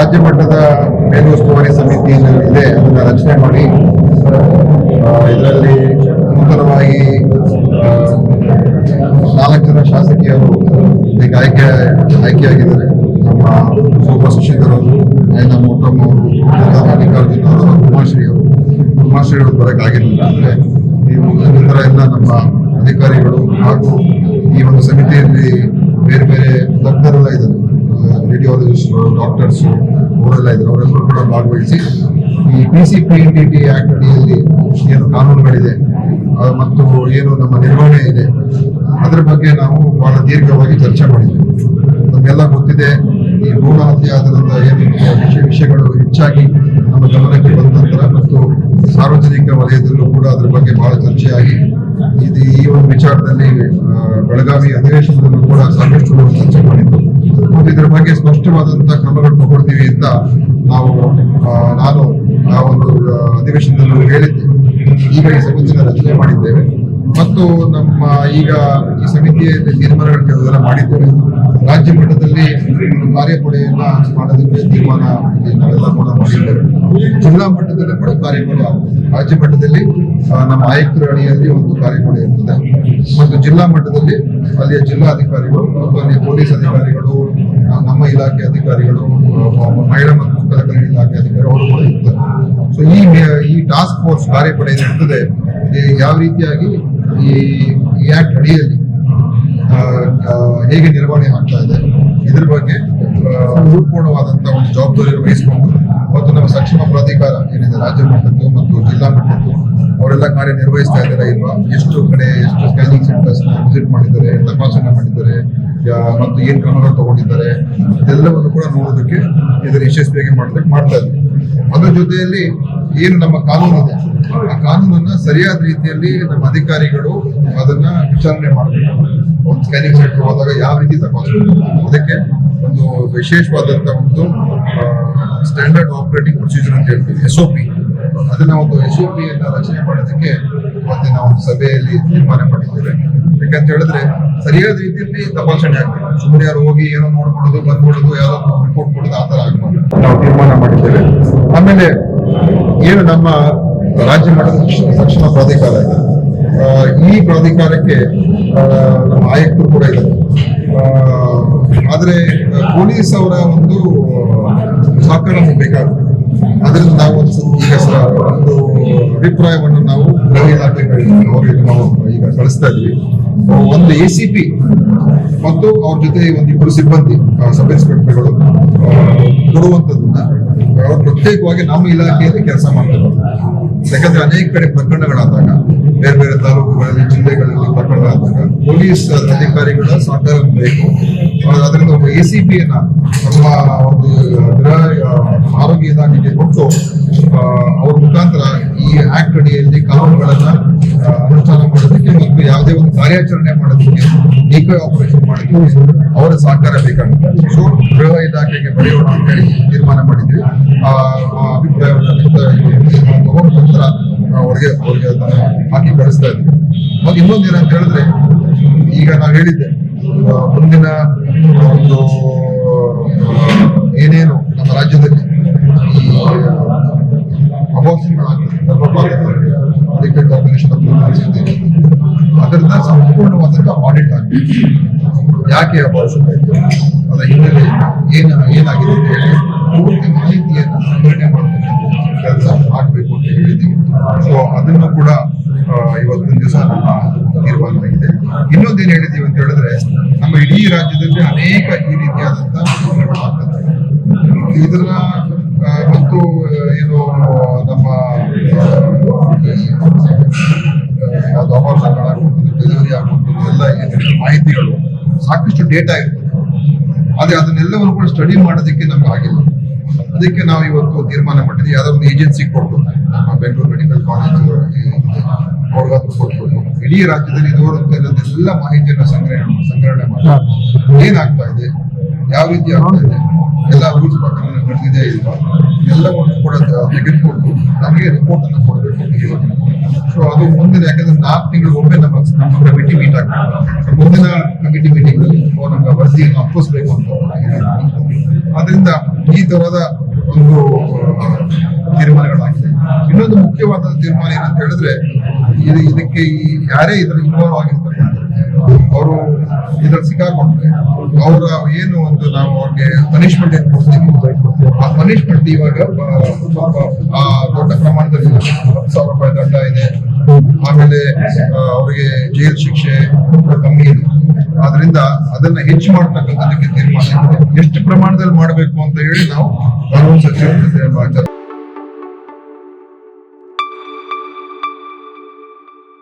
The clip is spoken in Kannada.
ರಾಜ್ಯ ಮಟ್ಟದ ಮೇಲುಸ್ತುವಾರಿ ಸಮಿತಿ ಇದೆ, ಅದನ್ನ ರಚನೆ ಮಾಡಿ ಇದರಲ್ಲಿ ನೂತನವಾಗಿ ನಾಲ್ಕು ಜನ ಶಾಸಕಿಯರು ಈಗ ಆಯ್ಕೆ, ಆಯ್ಕೆಯಾಗಿದ್ದಾರೆ. ನಮ್ಮ ಸೂಪರ್ ಶಶಿಧರ್ ಅವರು ನಯನ ಅವರು ಮಲ್ಲಿಕಾರ್ಜುನ ಅವರು, ಉಮಾಶ್ರೀ ಅವರು. ಉಮಾಶ್ರೀ ಅವರು ಬರೋಕ್ಕಾಗಿರಲಿಲ್ಲ ಅಂದ್ರೆ ನೀವು ನಂತರ ಎಲ್ಲ ನಮ್ಮ ಅಧಿಕಾರಿಗಳು ಹಾಗೂ ಈ ಒಂದು ಸಮಿತಿಯಲ್ಲಿ ಬೇರೆ ಬೇರೆ ತಜ್ಞರೆಲ್ಲ ಇದ್ದಾರೆ. ರೇಡಿಯಾಲಜಿಸ್ಟ್ಗಳು ಡಾಕ್ಟರ್ಸ್ ಅವರೆಲ್ಲ ಇದ್ರು ಕೂಡ ಭಾಗವಹಿಸಿ ಈ P C P N D T act ಅಡಿಯಲ್ಲಿ ಏನು ಕಾನೂನುಗಳಿದೆ ಮತ್ತು ಏನು ನಮ್ಮ ನಿರ್ವಹಣೆ ಇದೆ, ಅದರ ಬಗ್ಗೆ ನಾವು ಬಹಳ ದೀರ್ಘವಾಗಿ ಚರ್ಚೆ ಮಾಡಿದ್ದೇವೆ ನಮಗೆಲ್ಲ ಗೊತ್ತಿದೆ, ಈ ಭೂಣ ಹತ್ಯೆ ಆದ ಏನು ವಿಷಯ ವಿಷಯಗಳು ಹೆಚ್ಚಾಗಿ ನಮ್ಮ ಗಮನಕ್ಕೆ ಬಂದ ನಂತರ ಮತ್ತು ಸಾರ್ವಜನಿಕ ವಲಯದಲ್ಲೂ ಕೂಡ ಅದರ ಬಗ್ಗೆ ಬಹಳ ಚರ್ಚೆಯಾಗಿ ಇದು ಈ ಒಂದು ವಿಚಾರದಲ್ಲಿ ಬೆಳಗಾವಿ ಅಧಿವೇಶನದಲ್ಲೂ ಕೂಡ ಸಾಕಷ್ಟು ಚರ್ಚೆ ಮಾಡಿದ್ದು ಮತ್ತು ಇದರ ಬಗ್ಗೆ ಸ್ಪಷ್ಟವಾದಂತಹ ಕ್ರಮಗಳು ತಗೊಳ್ತೀವಿ ಅಂತ ನಾವು ನಾನು ಆ ಒಂದು ಅಧಿವೇಶನದಲ್ಲಿ ಹೇಳಿದ್ದೆ. ಈಗ ಈ ಸಮಿತಿನ ರಚನೆ ಮಾಡಿದ್ದೇವೆ. ಮತ್ತು ನಮ್ಮ ಈಗ ಈ ಸಮಿತಿಯ ತೀರ್ಮಾನಗಳು ಮಾಡಿದ್ದೇವೆ ರಾಜ್ಯ ಮಟ್ಟದಲ್ಲಿ ಕಾರ್ಯಪಡೆಯನ್ನ ಮಾಡೋದಕ್ಕೆ ತೀರ್ಮಾನ ನಾವೆಲ್ಲ ಕೂಡ ಮಾಡಿದ್ದೇವೆ ಜಿಲ್ಲಾ ಮಟ್ಟದಲ್ಲಿ ಕೂಡ ಕಾರ್ಯಪಡೆ ರಾಜ್ಯ ಮಟ್ಟದಲ್ಲಿ ನಮ್ಮ ಆಯುಕ್ತರ ಅಡಿಯಲ್ಲಿ ಒಂದು ಕಾರ್ಯಪಡೆ ಇರ್ತದೆ. ಮತ್ತು ಜಿಲ್ಲಾ ಮಟ್ಟದಲ್ಲಿ ಅಲ್ಲಿಯ ಜಿಲ್ಲಾಧಿಕಾರಿಗಳು, ಮತ್ತು ಅಲ್ಲಿಯ ಪೊಲೀಸ್ ಅಧಿಕಾರಿಗಳು ನಮ್ಮ ಇಲಾಖೆ ಅಧಿಕಾರಿಗಳು ಮಹಿಳಾ ಮತ್ತು ಮಕ್ಕಳ ಕಲ್ಯಾಣ ಇಲಾಖೆ ಅಧಿಕಾರಿ ಅವರು ಕೂಡ ಇರ್ತಾರೆ. ಸೊ ಈ ಈ ಟಾಸ್ಕ್ ಫೋರ್ಸ್ ಕಾರ್ಯಪಡೆ ಏನಿರ್ತದೆ ಯಾವ ರೀತಿಯಾಗಿ ಈ ಆಕ್ಟ್ ಅಡಿಯಲ್ಲಿ ಹೇಗೆ ನಿರ್ವಹಣೆ ಆಗ್ತಾ ಇದೆ, ಇದ್ರ ಬಗ್ಗೆ ಪೂರ್ಣವಾದಂತಹ ಒಂದು ಜವಾಬ್ದಾರಿ ವಹಿಸಿಕೊಂಡು ಮತ್ತು ನಮ್ಮ ಸಕ್ಷಮ ಪ್ರಾಧಿಕಾರ ಏನಿದೆ, ರಾಜ್ಯ ಮಟ್ಟದ್ದು ಮತ್ತು ಜಿಲ್ಲಾ ಮಟ್ಟದ್ದು ಅವರೆಲ್ಲ ಕಾರ್ಯನಿರ್ವಹಿಸ್ತಾ ಇದ್ದಾರೆ. ಇಲ್ವಾ ಎಷ್ಟು ಕಡೆ ಎಷ್ಟು ಸ್ಕ್ಯಾನಿಂಗ್ ಸೆಂಟರ್ಸ್ ವಿಸಿಟ್ ಮಾಡಿದ್ದಾರೆ, ತಪಾಸಣೆ ಮಾಡಿದ್ದಾರೆ ಮತ್ತು ಏನ್ ಕ್ರಮಗಳು ತಗೊಂಡಿದ್ದಾರೆ, ಇದೆಲ್ಲವನ್ನು ಕೂಡ ನೋಡೋದಕ್ಕೆ ಇದರ ಯಶಸ್ವಿಯಾಗಿ ಮಾಡೋದಕ್ಕೆ ಮಾಡ್ತಾ ಇದ್ದಾರೆ. ಅದ್ರ ಜೊತೆಯಲ್ಲಿ ಏನು ನಮ್ಮ ಕಾನೂನು ಇದೆ ಆ ಕಾನೂನನ್ನ ಸರಿಯಾದ ರೀತಿಯಲ್ಲಿ ನಮ್ಮ ಅಧಿಕಾರಿಗಳು ಅದನ್ನ ವಿಚಾರಣೆ ಮಾಡಬೇಕು. ಒಂದು ಸ್ಕ್ಯಾನಿಂಗ್ ಸೆಂಟರ್ ಹೋದಾಗ ಯಾವ ರೀತಿ ತಪಾಸಣೆ ಅದಕ್ಕೆ ಒಂದು ವಿಶೇಷವಾದಂತ ಒಂದು ಸ್ಟ್ಯಾಂಡರ್ಡ್ ಆಪರೇಟಿಂಗ್ ಪ್ರೊಸೀಜರ್ ಅಂತ ಹೇಳ್ತೀವಿ ಎಸ್ ಒ ಪಿ ಅದನ್ನ ಒಂದು ಎಸ್ ಒ ಪಿ ಅನ್ನ ರಚನೆ ಮಾಡೋದಕ್ಕೆ ಮತ್ತೆ ನಾವು ಸಭೆಯಲ್ಲಿ ತೀರ್ಮಾನ ಮಾಡಿದ್ದೇವೆ. ಯಾಕಂತ ಹೇಳಿದ್ರೆ ಸರಿಯಾದ ರೀತಿಯಲ್ಲಿ ತಪಾಸಣೆ ಆಗ್ತದೆ ಸುಮ್ಮನೆ ಯಾರು ಹೋಗಿ ಏನೋ ನೋಡ್ಕೊಳ್ಳೋದು ಬಂದ್ಬಿಡೋದು ಯಾರೋ ರಿಪೋರ್ಟ್ ಕೊಡೋದು, ಆ ಥರ ಆಗ್ಬೋದು ನಾವು ತೀರ್ಮಾನ ಮಾಡಿದ್ದೇವೆ. ಆಮೇಲೆ ಏನು ನಮ್ಮ ರಾಜ್ಯ ಮಟ್ಟದ ಶಿಕ್ಷಣ ಪ್ರಾಧಿಕಾರ. ಇದೆ ಈ ಪ್ರಾಧಿಕಾರಕ್ಕೆ ನಮ್ಮ ಆಯುಕ್ತರು ಕೂಡ ಇದೆ ಆದರೆ, ಪೊಲೀಸ್ ಅವರ ಒಂದು ಸಹಕಾರ ನಮಗೆ ಬೇಕಾಗುತ್ತೆ. ಅದರಿಂದ ನಾವು ಈಗ ಒಂದು ಅಭಿಪ್ರಾಯವನ್ನು ನಾವು ಗೃಹ ಇಲಾಖೆಗಳಿಗೆ ಅವರಿಗೆ ನಾವು ಈಗ ಕಳಿಸ್ತಾ ಇದ್ವಿ ಒಂದು ಎ ಸಿ ಪಿ ಮತ್ತು ಅವ್ರ ಜೊತೆ ಒಂದು ಇಬ್ಬರು ಸಿಬ್ಬಂದಿ ಸಬ್ ಇನ್ಸ್ಪೆಕ್ಟರ್ಗಳು ಕೊಡುವಂಥದ್ದನ್ನ ಅವರು ಪ್ರತ್ಯೇಕವಾಗಿ ನಮ್ಮ ಇಲಾಖೆಯಲ್ಲಿ ಕೆಲಸ ಮಾಡ್ತಾರೆ ಯಾಕಂದ್ರೆ ಅನೇಕ ಕಡೆ ಪ್ರಕರಣಗಳಾದಾಗ, ಬೇರೆ ಬೇರೆ ತಾಲೂಕುಗಳಲ್ಲಿ ಜಿಲ್ಲೆಗಳಲ್ಲಿ ಪ್ರಕರಣಗಳಾದಾಗ ಪೊಲೀಸ್ ಅಧಿಕಾರಿಗಳ ಸಹಕಾರ ಬೇಕು. ಅದರಿಂದ ಒಬ್ಬ ಎ ಸಿ ಪಿಯನ್ನ ನಮ್ಮ ಒಂದು ಗೃಹ ಆರೋಗ್ಯ ಇಲಾಖೆಗೆ ಕೊಟ್ಟು ಅವ್ರ ಮುಖಾಂತರ ಈ ಆಕ್ಟ್ ಅಡಿಯಲ್ಲಿ ಕಾನೂನುಗಳನ್ನ ಅನುಷ್ಠಾನ ಮಾಡೋದಕ್ಕೆ ಮತ್ತು ಯಾವುದೇ ಒಂದು ಕಾರ್ಯಾಚರಣೆ ಮಾಡೋದಕ್ಕೆ ಡಿಕೆ ಆಪರೇಷನ್ ಮಾಡೋದಕ್ಕೆ ಅವರ ಸಹಕಾರ ಬೇಕಾಗುತ್ತೆ. ಸೊ ಗೃಹ ಇಲಾಖೆಗೆ ಬರೆಯೋಣ ಅಂತ ಹೇಳಿ ತೀರ್ಮಾನ ಮಾಡಿದ್ವಿ. ಆ ಅಭಿಪ್ರಾಯವನ್ನು ತಗೊಂಡ ಅದನ್ನ ಹಾಕಿ ಕಳಿಸ್ತಾ ಇದ್ವಿ ಮತ್ತೆ ಇನ್ನೊಂದು ಏನಂತ ಹೇಳಿದ್ರೆ, ಈಗ ನಾವು ಹೇಳಿದ್ದೆ ಮುಂದಿನ ಒಂದು ಏನೇನು ನಮ್ಮ ರಾಜ್ಯದಲ್ಲಿ ಈ ಅದರಿಂದ ಸಂಪೂರ್ಣವಾದ ಆಡಿಟ್ ಆಗ್ತದೆ ಯಾಕೆ ಆಯ್ತು ಅದರ ಹಿನ್ನೆಲೆ ಏನು, ಏನಾಗಿದೆ ಅಂತ ಹೇಳಿ. ಅದನ್ನು ಕೂಡ ಇವತ್ತಿನ ದಿವಸ ನಮ್ಮ ತೀರ್ಮಾನ ಇನ್ನೊಂದು ಇನ್ನೊಂದೇನು ಹೇಳಿದ್ದೀವಿ ಅಂತ ಹೇಳಿದ್ರೆ, ನಮ್ಮ ಇಡೀ ರಾಜ್ಯದಲ್ಲಿ ಅನೇಕ ಈ ರೀತಿಯಾದಂತಹ ಇದನ್ನ ಮತ್ತು ಏನು ನಮ್ಮ ಯಾವುದು ಅಪಾರ್ಷನ್ಗಳಾಗುವಂಥದ್ದು ಡೆಲಿವರಿ ಆಗುವಂಥದ್ದು ಎಲ್ಲ ಮಾಹಿತಿಗಳು ಸಾಕಷ್ಟು ಡೇಟಾ ಇರ್ತದೆ. ಆದ್ರೆ ಅದನ್ನೆಲ್ಲವನ್ನು ಕೂಡ ಸ್ಟಡಿ ಮಾಡೋದಕ್ಕೆ ನಮ್ಗೆ ಆಗಿಲ್ಲ. ಅದಕ್ಕೆ ನಾವು ಇವತ್ತು ತೀರ್ಮಾನ ಮಾಡಿದ್ವಿ. ಯಾವ್ದೋ ಒಂದು ಏಜೆನ್ಸಿ ಕೊಟ್ಟು ಬೆಂಗಳೂರು ಮೆಡಿಕಲ್ ಕಾಲೇಜ್ ಅವ್ರಿಗಾದ್ರೂ ಕೊಟ್ಬಿಟ್ಟು ಇಡೀ ರಾಜ್ಯದಲ್ಲಿ ಇದುವರೆಗೂ ಎಲ್ಲ ಮಾಹಿತಿಯನ್ನು ಸಂಗ್ರಹಣೆ ಸಂಗ್ರಹಣೆ ಮಾಡಿ ಏನಾಗ್ತಾ ಇದೆ? ಯಾವ ರೀತಿ ಆಗ್ತಾ ಇದೆ? ಎಲ್ಲ ರೂಲ್ಸ್ ಪ್ರಕಾರ ನಡೆದಿದೆ ಇಲ್ವಾ? ಎಲ್ಲವನ್ನು ಕೂಡ ತೆಗೆದುಕೊಂಡು ನಮಗೆ ರಿಪೋರ್ಟ್ ಅನ್ನು ಕೊಡಬೇಕು ಸೊ ಅದು ಮುಂದಿನ ಯಾಕಂದ್ರೆ ನಾಲ್ಕು ತಿಂಗಳು ಒಮ್ಮೆ ನಮ್ಮ ನಮ್ಮ ಕಮಿಟಿ ಮೀಟ್ ಆಗ್ತದೆ. ಮುಂದಿನ ಕಮಿಟಿ ಮೀಟಿಂಗ್ ನಮ್ಮ ವರದಿಯನ್ನು ಅಪ್ಪಿಸ್ಬೇಕು ಅಂತ ಅದರಿಂದ ಈ ತರದ ಒಂದು ತೀರ್ಮಾನಗಳಾಗಿದೆ. ಇನ್ನೊಂದು ಮುಖ್ಯವಾದ ತೀರ್ಮಾನ ಏನಂತ ಹೇಳಿದ್ರೆ, ಇದು ಇದಕ್ಕೆ ಈ ಯಾರೇ ಇದ್ರ ಇನ್ವಾಲ್ವ್ ಆಗಿರ್ತಾರೆ, ಅವರು ಇದ್ರಲ್ಲಿ ಸಿಕ್ಕಾಕೊಂಡ್ರೆ, ಅವರ ಏನು ಒಂದು ನಾವು ಅವ್ರಿಗೆ ಪನಿಷ್ಮೆಂಟ್ ಏನು ಕೊಡ್ತೀವಿ? ಆ ಪನಿಷ್ಮೆಂಟ್ ಇವಾಗ ಆ ದೊಡ್ಡ ಪ್ರಮಾಣದಲ್ಲಿ ಸಾವಿರ ರೂಪಾಯಿ ದಂಡ ಇದೆ. ಆಮೇಲೆ ಅವರಿಗೆ ಜೈಲ್ ಶಿಕ್ಷೆ ಕಮ್ಮಿ ಇದೆ. ಆದ್ರಿಂದ ಅದನ್ನ ಹೆಚ್ಚು ಮಾಡ್ತಕ್ಕಂಥದ್ದಕ್ಕೆ ತೀರ್ಮಾನ ಎಷ್ಟು ಪ್ರಮಾಣದಲ್ಲಿ ಮಾಡಬೇಕು ಅಂತ ಹೇಳಿ ನಾವು ಕಾನೂನು ಸಚಿವರ